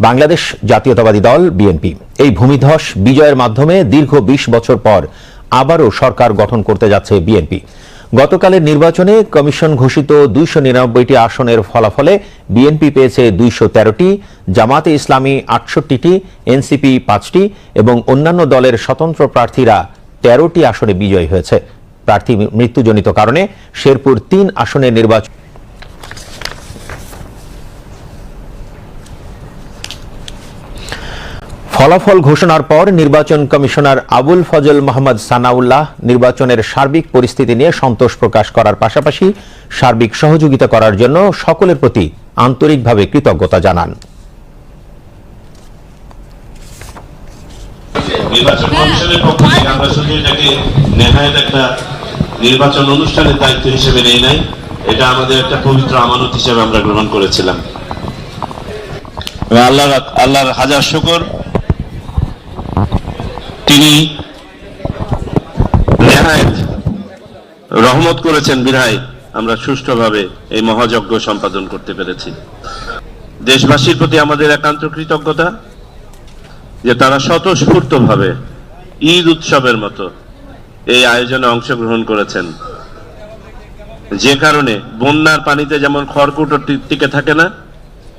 বাংলাদেশ জাতীয়তাবাদী দল বিএনপি এই ভূমিধস বিজয়ের মাধ্যমে দীর্ঘ বিশ বছর পর আবারও সরকার গঠন করতে যাচ্ছে বিএনপি গতকালের নির্বাচনে কমিশন ঘোষিত দুইশো নিরানব্বইটি আসনের ফলাফলে বিএনপি পেয়েছে দুইশো তেরোটি, জামাতে ইসলামী আটষট্টিটি এনসিপি পাঁচটি এবং অন্যান্য দলের স্বতন্ত্র প্রার্থীরা তেরোটি আসনে বিজয়ী হয়েছে। প্রার্থী মৃত্যুজনিত কারণে শেরপুর তিন আসনের নির্বাচন ফলাফল ঘোষণার পর নির্বাচন কমিশনার আবুল ফজল মোহাম্মদ সানাউল্লাহ নির্বাচনের সার্বিক পরিস্থিতি নিয়ে সন্তোষ প্রকাশ করার পাশাপাশি সার্বিক সহযোগিতা করার জন্য সকলের প্রতি আন্তরিকভাবে কৃতজ্ঞতা জানান। নির্বাচন কমিশনের পক্ষ থেকে আমরা শুধু এটাকে নেহায়ত একটা নির্বাচন অনুষ্ঠানের দায়িত্ব হিসেবে নেই নাই এটা আমাদের একটা পবিত্র আমানত হিসেবে আমরা গ্রহণ করেছিলাম। এবং আল্লাহর আল্লাহর হাজার শুকর তিনি নেহায়ত রহমত করেছেন। বিধায় আমরা সুষ্ঠুভাবে এই মহাযজ্ঞ সম্পাদন করতে পেরেছি। দেশবাসীর প্রতি আমাদের একান্ত কৃতজ্ঞতা যে তারা স্বতঃস্ফূর্ত ভাবে ঈদ উৎসবের মতো এই আয়োজনে অংশগ্রহণ করেছেন। যে কারণে বন্যার পানিতে যেমন খড়কুটো টিকে থাকে না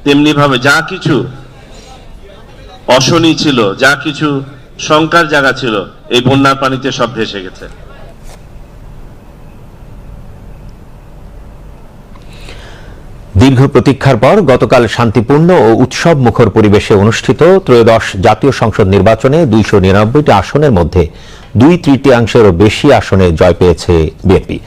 তেমনি ভাবে যা কিছু অশনি ছিল, যা কিছু শঙ্কার জায়গা ছিল। এই বন্যার পানিতে সব ভেসে গেছে। দীর্ঘ প্রতীক্ষার পর গতকাল শান্তিপূর্ণ ও উৎসব মুখর পরিবেশে অনুষ্ঠিত ত্রয়োদশ জাতীয় সংসদ নির্বাচনে দুইশো নিরানব্বইটি আসনের মধ্যে দুই তৃতীয়াংশেরও বেশি আসনে জয় পেয়েছে বিএনপি।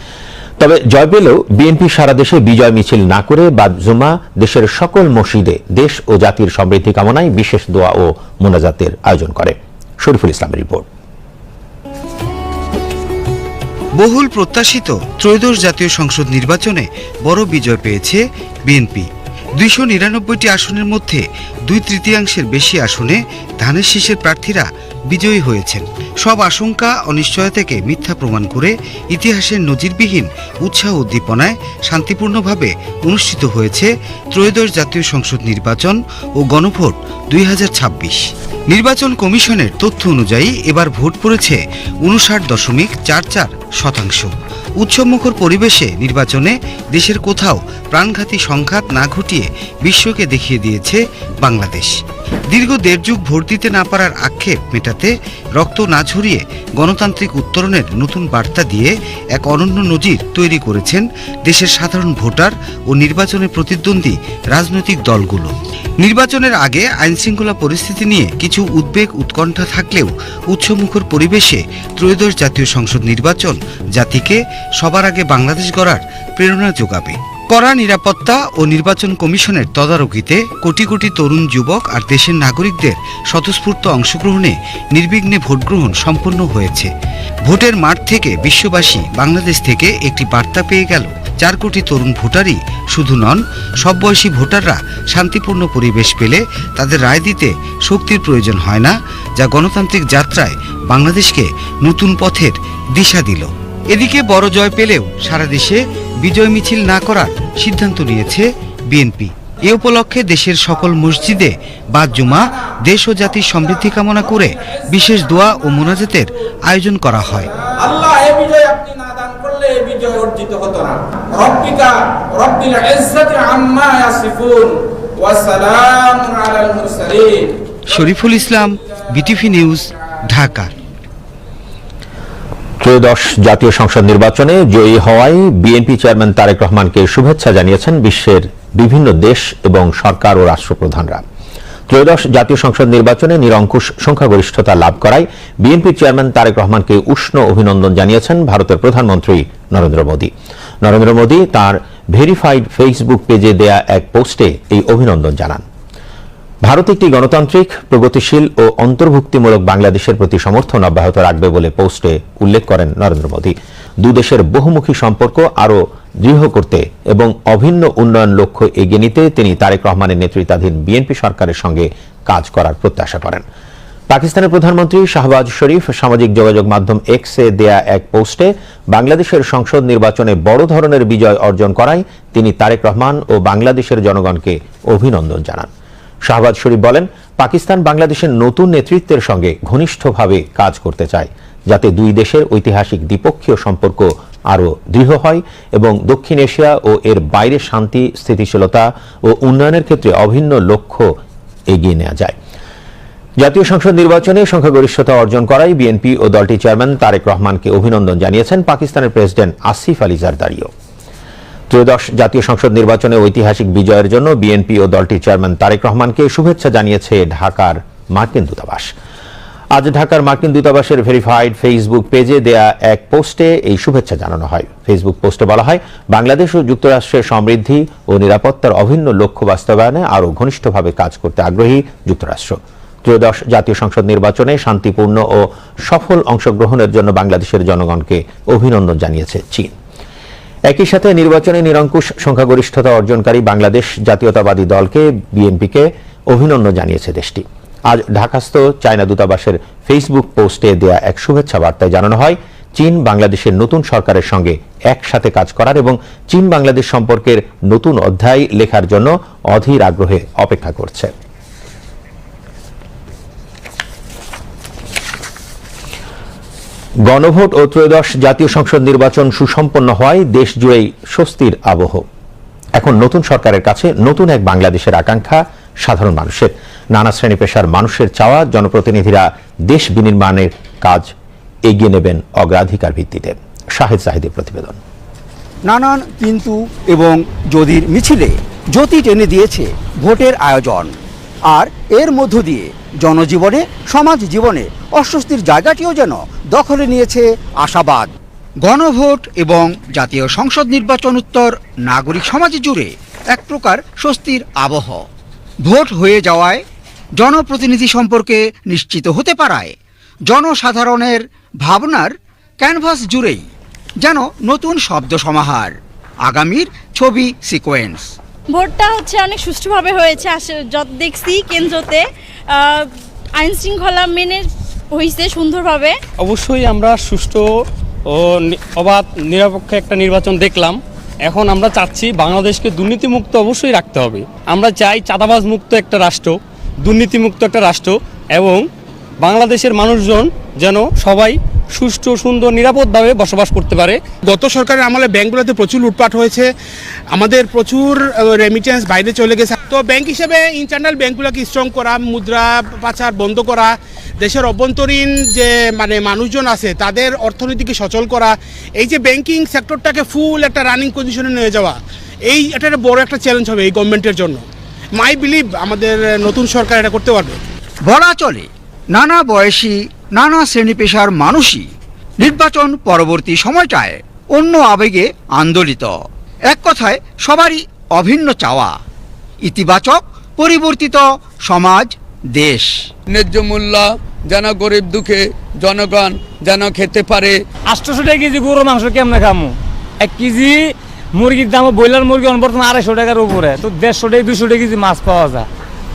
তবে জয় পেলেও বিএনপি সারা দেশে বিজয় মিছিল না করে বাদ জুমা দেশের সকল মসজিদে দেশ ও জাতির সমৃদ্ধি কামনায় বিশেষ দোয়া ও মোনাজাতের আয়োজন করে। শরীফুল ইসলামের রিপোর্ট। বহুল প্রত্যাশিত ত্রয়োদশ জাতীয় সংসদ নির্বাচনে বড় বিজয় পেয়েছে বিএনপি। দুইশো নিরানব্বইটি আসনের মধ্যে দুই তৃতীয়াংশের বেশি আসনে ধানের শীষের প্রার্থীরা বিজয়ী হয়েছেন। সব আশঙ্কা অনিশ্চয়তাকে মিথ্যা প্রমাণ করে ইতিহাসের নজিরবিহীন উৎসাহ উদ্দীপনায় শান্তিপূর্ণভাবে অনুষ্ঠিত হয়েছে ত্রয়োদশ জাতীয় সংসদ নির্বাচন ও গণভোট দুই হাজার ছাব্বিশ। নির্বাচন কমিশনের তথ্য অনুযায়ী এবার ভোট পড়েছে উনষাট দশমিক চার চার শতাংশ। উৎসবমুখর পরিবেশে নির্বাচনে দেশের কোথাও প্রাণঘাতী সংঘাত না ঘটিয়ে বিশ্বকে দেখিয়ে দিয়েছে বাংলাদেশ। দীর্ঘ দেড় যুগ ভোট দিতে না পারার আক্ষেপ মেটাতে রক্ত না ঝরিয়ে গণতান্ত্রিক উত্তরণের নতুন বার্তা দিয়ে এক অনন্য নজির তৈরি করেছেন দেশের সাধারণ ভোটার ও নির্বাচনে প্রতিদ্বন্দ্বী রাজনৈতিক দলগুলো। নির্বাচনের আগে আইনশৃঙ্খলা পরিস্থিতি নিয়ে কিছু উদ্বেগ উৎকণ্ঠা থাকলেও উৎসমুখর পরিবেশে ত্রয়োদশ জাতীয় সংসদ নির্বাচন জাতিকে সবার আগে বাংলাদেশ গড়ার প্রেরণা যোগাবে। কড়া নিরাপত্তা ও নির্বাচন কমিশনের তদারকিতে কোটি কোটি তরুণ যুবক আর দেশের নাগরিকদের স্বতঃস্ফূর্ত অংশগ্রহণে নির্বিঘ্নে ভোটগ্রহণ সম্পন্ন হয়েছে। ভোটের মাঠ থেকে বিশ্ববাসী বাংলাদেশ থেকে একটি বার্তা পেয়ে গেল, চার কোটি তরুণ ভোটারই শুধু নন, সব বয়সী ভোটাররা শান্তিপূর্ণ পরিবেশ পেলে তাদের রায় দিতে শক্তির প্রয়োজন হয় না, যা গণতান্ত্রিক যাত্রায় বাংলাদেশকে নতুন পথের দিশা দিল। এদিকে বড় জয় পেলেও সারা দেশে বিজয় মিছিল না করার সিদ্ধান্ত নিয়েছে বিএনপি। এ উপলক্ষে দেশের সকল মসজিদে বাদ জুমা দেশ ও জাতির সমৃদ্ধি কামনা করে বিশেষ দোয়া ও মোনাজাতের আয়োজন করা হয়। আল্লাহ এ বিজয় আপনি না দান করলে এ বিজয় অর্জিত হতো না। রব্বিকা রব্বিল ইজ্জাতি আম্মা ইয়াসিফুন ওয়া সালামুন আলাল মুরসালিন। Shariful Islam BTV news Dhaka. ত্রয়োদশ জাতীয় সংসদ নির্বাচনে জয়ী হওয়ায় বিএনপি চেয়ারম্যান তারেক রহমানকে শুভেচ্ছা জানিয়েছেন বিশ্বের বিভিন্ন দেশ এবং সরকার ও রাষ্ট্রপ্রধানরা। ত্রয়োদশ জাতীয় সংসদ নির্বাচনে নিরঙ্কুশ সংখ্যাগরিষ্ঠতা লাভ করায় বিএনপি চেয়ারম্যান তারেক রহমানকে উষ্ণ অভিনন্দন জানিয়েছেন ভারতের প্রধানমন্ত্রী নরেন্দ্র মোদী। নরেন্দ্র মোদী তার ভেরিফাইড ফেসবুক পেজে দেয়া এক পোস্টে এই অভিনন্দন জানান। ভারত একটি গণতান্ত্রিক, প্রগতিশীল ও অন্তর্ভুক্তিমূলক বাংলাদেশের প্রতি সমর্থন অব্যাহত রাখবে বলে পোস্টে উল্লেখ করেন নরেন্দ্র মোদী। দুদেশের বহুমুখী সম্পর্ক আরও দৃঢ় করতে এবং অভিন্ন উন্নয়ন লক্ষ্য এগিয়ে নিতে তিনি তারেক রহমানের নেতৃত্বাধীন বিএনপি সরকারের সঙ্গে কাজ করার প্রত্যাশা করেন। পাকিস্তানের প্রধানমন্ত্রী শাহবাজ শরীফ সামাজিক যোগাযোগ মাধ্যম এক্সে দেয়া এক পোস্টে, বাংলাদেশের সংসদ নির্বাচনে বড় ধরনের বিজয় অর্জন করায় তিনি তারেক রহমান ও বাংলাদেশের জনগণকে অভিনন্দন জানান। শাহবাজ শরীফ বলেন, পাকিস্তান বাংলাদেশের নতুন নেতৃত্বের সঙ্গে ঘনিষ্ঠভাবে কাজ করতে চায়, যাতে দুই দেশের ঐতিহাসিক দ্বিপক্ষীয় সম্পর্ক আরও দৃঢ় হয় এবং দক্ষিণ এশিয়া ও এর বাইরে শান্তি, স্থিতিশীলতা ও উন্নয়নের ক্ষেত্রে অভিন্ন লক্ষ্য এগিয়ে নেওয়া যায়। জাতীয় সংসদ নির্বাচনে সংখ্যাগরিষ্ঠতা অর্জন করায় বিএনপি ও দলটির চেয়ারম্যান তারেক রহমানকে অভিনন্দন জানিয়েছেন পাকিস্তানের প্রেসিডেন্ট আসিফ আলী জারদারিও। ত্রয়োদশ জাতীয় সংসদ নির্বাচনে ঐতিহাসিক বিজয়ের জন্য বিএনপি ও দলটির চেয়ারম্যান তারেক রহমানকে শুভেচ্ছা জানিয়েছে ঢাকার মার্কিন দূতাবাস। আজ ঢাকার মার্কিন দূতাবাসের ভেরিফাইড ফেসবুক পেজে দেয়া এক পোস্টে এই শুভেচ্ছা জানানো হয়। ফেসবুক পোস্টে বলা হয়, বাংলাদেশ ও যুক্তরাষ্ট্রের সমৃদ্ধি ও নিরাপত্তার অভিন্ন লক্ষ্য বাস্তবায়নে আরও ঘনিষ্ঠভাবে কাজ করতে আগ্রহী যুক্তরাষ্ট্র। ত্রয়োদশ জাতীয় সংসদ নির্বাচনে শান্তিপূর্ণ ও সফল অংশগ্রহণের জন্য বাংলাদেশের জনগণকে অভিনন্দন জানিয়েছে চীন। একই সাথে নির্বাচনে নিরঙ্কুশ সংখ্যাগরিষ্ঠতা অর্জনকারী বাংলাদেশ জাতীয়তাবাদী দলকে বিএনপিকে অভিনন্দন জানিয়েছে দেশটি। আজ ঢাকাস্থ চায়না দূতাবাসের ফেসবুক পোস্টে দেয়া এক শুভেচ্ছা বার্তায় জানানো হয়, চীন বাংলাদেশের নতুন সরকারের সঙ্গে একসাথে কাজ করার এবং চীন বাংলাদেশ সম্পর্কের নতুন অধ্যায় লেখার জন্য অধীর আগ্রহে অপেক্ষা করছে। গণভোট ও ত্রয়োদশ জাতীয় সংসদ নির্বাচন সুসম্পন্ন হওয়ায় দেশ জুড়েই স্বস্তির আবহ। এখন নতুন সরকারের কাছে নতুন এক বাংলাদেশের আকাঙ্ক্ষা সাধারণ মানুষের। নানা শ্রেণি পেশার মানুষের চাওয়া জনপ্রতিনিধিরা দেশ বিনির্মাণের কাজ এগিয়ে নেবেন অগ্রাধিকার ভিত্তিতে। শাহেদ জাহিদের প্রতিবেদন। নানান কিন্তু এবং যদির মিছিলে জ্যোতি টেনে দিয়েছে ভোটের আয়োজন। আর এর মধ্য দিয়ে জনজীবনে, সমাজ জীবনে অস্বস্তির জায়গাটিও যেন দখলে নিয়েছে আশাবাদ। গণভোট এবং জাতীয় সংসদ নির্বাচন উত্তর নাগরিক সমাজ জুড়ে এক প্রকার স্বস্তির আবহ। ভোট হয়ে যাওয়ায় জনপ্রতিনিধি সম্পর্কে নিশ্চিত হতে পারায় জনসাধারণের ভাবনার ক্যানভাস জুড়েই যেন নতুন শব্দ সমাহার। আগামীর ছবি সিকোয়েন্স। ভোটটা হচ্ছে অনেক সুষ্ঠুভাবে হয়েছে যত দেখছি কেন্দ্রতে আইন শৃঙ্খলা মেনে হয়েছে সুন্দরভাবে? অবশ্যই আমরা সুষ্ঠু ও অবাধ নিরপেক্ষ একটা নির্বাচন দেখলাম। এখন আমরা চাচ্ছি বাংলাদেশকে দুর্নীতিমুক্ত অবশ্যই রাখতে হবে। আমরা চাই চাঁদাবাজ মুক্ত একটা রাষ্ট্র দুর্নীতিমুক্ত একটা রাষ্ট্র এবং বাংলাদেশের মানুষজন যেন সবাই সুষ্ঠু সুন্দর নিরাপদভাবে বসবাস করতে পারে। গত সরকারের আমলে ব্যাংকগুলোতে প্রচুর লুটপাট হয়েছে। আমাদের প্রচুর রেমিটেন্স বাইরে চলে গেছে। তো ব্যাংক হিসেবে ইন্টারনাল ব্যাংকগুলোকে স্ট্রং করা, মুদ্রা পাচার বন্ধ করা, দেশের অভ্যন্তরীণ যে মানে মানুষজন আছে, তাদের অর্থনীতিকে সচল করা, এই যে ব্যাংকিং সেক্টরটাকে ফুল একটা রানিং পজিশনে নিয়ে যাওয়া, এই এটা বড় একটা চ্যালেঞ্জ হবে এই গভর্নমেন্টের জন্য। মাই বিলিভ আমাদের নতুন সরকার এটা করতে পারবে। বলা চলে, নানা বয়সী, নানা শ্রেণি পেশার মানুষই নির্বাচন পরবর্তী সময়টায় অন্য আবেগে আন্দোলিত। এক কথায়, সবারই অভিন্ন চাওয়া। ইতিবাচক পরিবর্তিত সমাজ দেশ। ন্যায্য মূল্য যেন গরিব দুঃখে জনগণ যেন খেতে পারে। আটশোশো টাকা কেজি গরুর মাংস কেমনে খামো? এক কেজি মুরগির দাম ব্রয়লার মুরগি বর্তমানে আড়াইশো টাকার উপরে। তো দেড়শো টাকা দুশো টাকা কেজি মাছ পাওয়া যায়।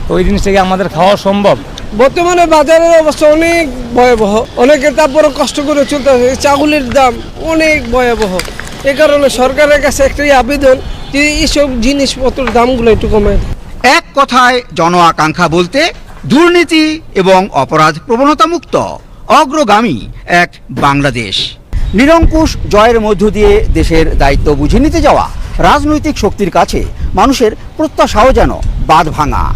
তো ওই জিনিসটাকে আমাদের খাওয়া সম্ভব? বর্তমানে বাজারের অবস্থা অনেক ভয়াবহ। অনেকের তারপরে কষ্ট করে চলতে হবে চাউলের দাম অনেক ভয়াবহ। এ কারণে সরকারের কাছে একটাই আবেদন এইসব জিনিসপত্রের দামগুলো একটু দেয়। এক কথায় জন আকাঙ্ক্ষা বলতে দুর্নীতি এবং অপরাধ প্রবণতা মুক্ত, অগ্রগামী এক বাংলাদেশ। নিরঙ্কুশ জয়ের মধ্য দিয়ে দেশের দায়িত্ব বুঝে নিতে যাওয়া রাজনৈতিক শক্তির কাছে মানুষের প্রত্যাশাও যেন বাঁধ ভাঙা।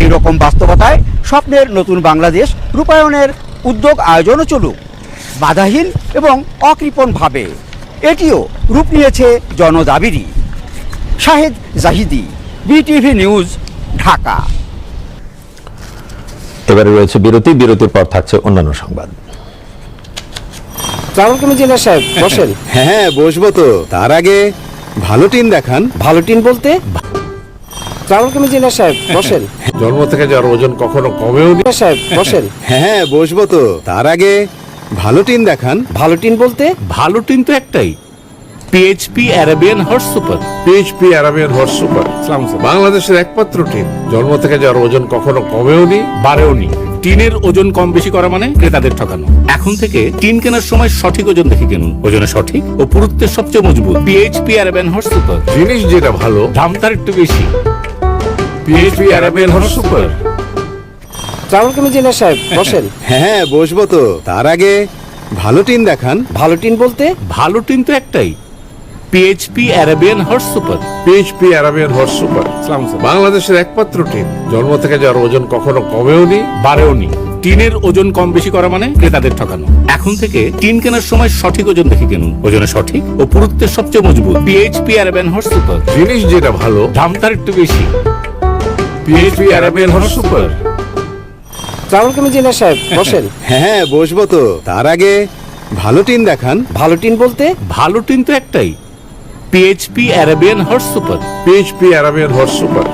এই রকম বাস্তবতায় স্বপ্নের নতুন বাংলাদেশ রূপায়ণের উদ্যোগ আয়োজনও চলুক, বাধাহীন এবং অকৃপণভাবে। এটিও রূপ নিয়েছে জনদাবিরই। Shahed Jahidi BTV news Dhaka. এবারে রয়েছে বিরতি বিরতির পর থাকছে অন্যান্য সংবাদ। ট্রাভেল কমিশনার সাহেব বসেন। হ্যাঁ বসবো তো। তার আগে ভালো টিন দেখান। ভালো টিন বলতে? ট্রাভেল কমিশনার সাহেব বসেন। জন্ম থেকে যার ওজন কখনো কমেও নি। সাহেব বসেন। হ্যাঁ বসবো তো। তার আগে ভালো টিন দেখান। ভালো টিন বলতে? ভালো টিন তো একটাই। PHP Arabian horse super PHP Arabian horse super বাংলাদেশের একমাত্র টিন জন্ম থেকে যার ওজন কখনো কমেও নি বাড়েও নি। টিনের ওজন কম বেশি করা মানে ক্রেতাদের ঠকানো। এখন থেকে টিন কেনার সময় সঠিক ওজন দেখে কিনুন। ওজনে সঠিক? ও পুরুত্বের সবচেয়ে মজবুত পিএইচপি অ্যারাবিয়ান হর্স সুপার জিনিস যেটা ভালো দাম তার একটু বেশি। PHP Arabian horse super travel কেমন জিনিস সাহেব? বসেন। হ্যাঁ বসবো তো। তার আগে ভালো টিম দেখান। ভালো টিন বলতে? ভালো টিম তো একটাই। PHP Arabian horse super PHP Arabian horse super বাংলাদেশের একমাত্র টিম জন্ম থেকে যার ওজন কখনো কমেও নি বাড়েওনি টিনের ওজন কম বেশি করা মানে ক্রেতাদের ঠকানো। এখন থেকে টিন কেনার সময় সঠিক ওজন দেখে কিনুন। ওজনে সঠিক ও পুরুত্বের সবচেয়ে মজবুত পিএইচপি অ্যারাবিয়ান হর্স সুপার জিনিস যেটা ভালো দাম তার একটু বেশি। PHP Arabian horse super travel কেমন জিনিস সাহেব? বসেন। হ্যাঁ বসবো তো। তার আগে ভালো টিম দেখান। ভালো টিন বলতে? ভালো টিম তো একটাই। PHP Arabian horse super PHP Arabian horse super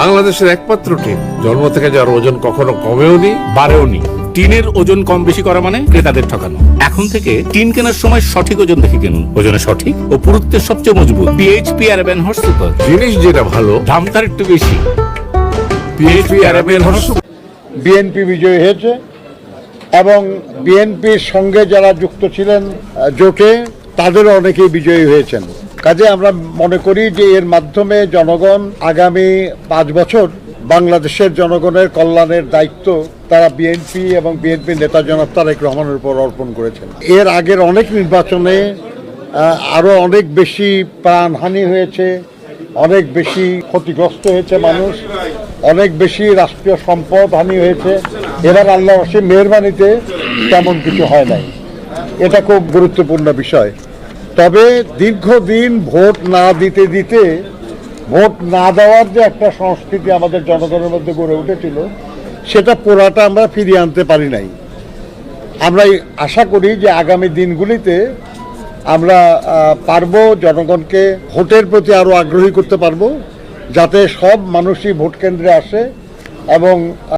বাংলাদেশের একমাত্র টিম। জন্ম থেকে যার ওজন কখনো কমেও নি বাড়েওনি টিনের ওজন কম বেশি করা মানে ক্রেতাদের ঠকানো। এখন থেকে টিন কেনার সময় সঠিক ওজন দেখে কিনুন। ওজনে সঠিক? ও পুরুত্বের সবচেয়ে মজবুত পিএইচপি অ্যারাবিয়ান হর্স সুপার জিনিস যেটা ভালো দাম তার একটু বেশি। পিএইচপি অ্যারাবিয়ান হর্স বিএনপি বিজয়ী হয়েছে এবং বিএনপির সঙ্গে যারা যুক্ত ছিলেন জোটে তাদেরও অনেকেই বিজয়ী হয়েছেন। কাজে আমরা মনে করি যে এর মাধ্যমে জনগণ আগামী পাঁচ বছর বাংলাদেশের জনগণের কল্যাণের দায়িত্ব তারা বিএনপি এবং বিএনপি নেতা জনাব তারেক রহমানের উপর অর্পণ করেছেন। এর আগের অনেক নির্বাচনে আরও অনেক বেশি প্রাণহানি হয়েছে, অনেক বেশি ক্ষতিগ্রস্ত হয়েছে মানুষ, অনেক বেশি রাষ্ট্রীয় সম্পদ হানি হয়েছে। এবার আল্লাহ মেহরবানিতে তেমন কিছু হয় নাই। এটা খুব গুরুত্বপূর্ণ বিষয়। তবে দীর্ঘদিন ভোট না দিতে দিতে, ভোট না দেওয়ার যে একটা সংস্কৃতি আমাদের জনগণের মধ্যে গড়ে উঠেছিল, সেটা পুরাটা আমরা ফিরিয়ে আনতে পারি নাই। আমরা আশা করি যে আগামী দিনগুলিতে আমরা পারব জনগণকে ভোটের প্রতি আরও আগ্রহী করতে পারব, যাতে সব মানুষই ভোট কেন্দ্রে আসে এবং